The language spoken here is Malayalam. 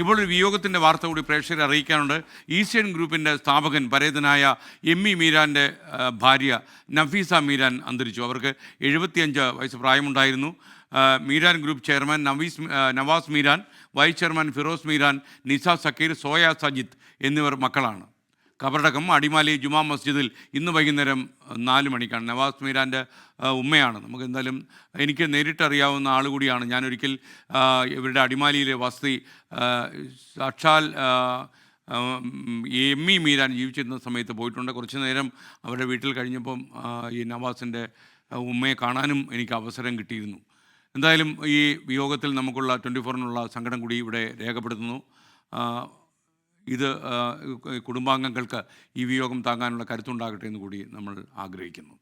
ഇപ്പോൾ ഒരു വിയോഗത്തിന്റെ വാർത്ത കൂടി പ്രേക്ഷകരെ അറിയിക്കാനുണ്ട്. ഈസ്റ്റേൺ ഗ്രൂപ്പിന്റെ സ്ഥാപകൻ പരേതനായ എം ഇ മീരാന്റെ ഭാര്യ നഫീസ മീരാൻ അന്തരിച്ചു. അവർക്ക് എഴുപത്തിയഞ്ച് വയസ്സ് പ്രായമുണ്ടായിരുന്നു. Meeran group chairman Navees Navas Meeran vice chairman Firoz Meeran Nisa Sakkeer Soya Sajith എന്നിവർ മക്കളാണ്. കബറടക്കം അടിമാലി ജുമാ മസ്ജിദിൽ ഇന്ന് വൈകുന്നേരം നാല് മണിക്കാണ്. നവാസ് മീരാന്റെ ഉമ്മയാണ്. നമുക്ക് എന്തായാലും എനിക്ക് നേരിട്ടറിയാവുന്ന ആൾ കൂടിയാണ്. ഞാനൊരിക്കൽ ഇവരുടെ അടിമാലിയിലെ വസതി സാക്ഷാൽ എം ഇ മീരാൻ ജീവിച്ചിരുന്ന സമയത്ത് പോയിട്ടുണ്ട്. കുറച്ച് നേരം അവരുടെ വീട്ടിൽ കഴിഞ്ഞപ്പം ഈ നവാസിന്റെ ഉമ്മയെ കാണാനും എനിക്ക് അവസരം കിട്ടിയിരുന്നു. എന്തായാലും ഈ വിയോഗത്തിൽ നമുക്കുള്ള ട്വന്റി ഫോറിനുള്ള സങ്കടം കൂടി ഇവിടെ രേഖപ്പെടുത്തുന്നു. ഇത് കുടുംബാംഗങ്ങൾക്ക് ഈ വിയോഗം താങ്ങാനുള്ള കരുത്തുണ്ടാകട്ടെ എന്ന് കൂടി നമ്മൾ ആഗ്രഹിക്കുന്നു.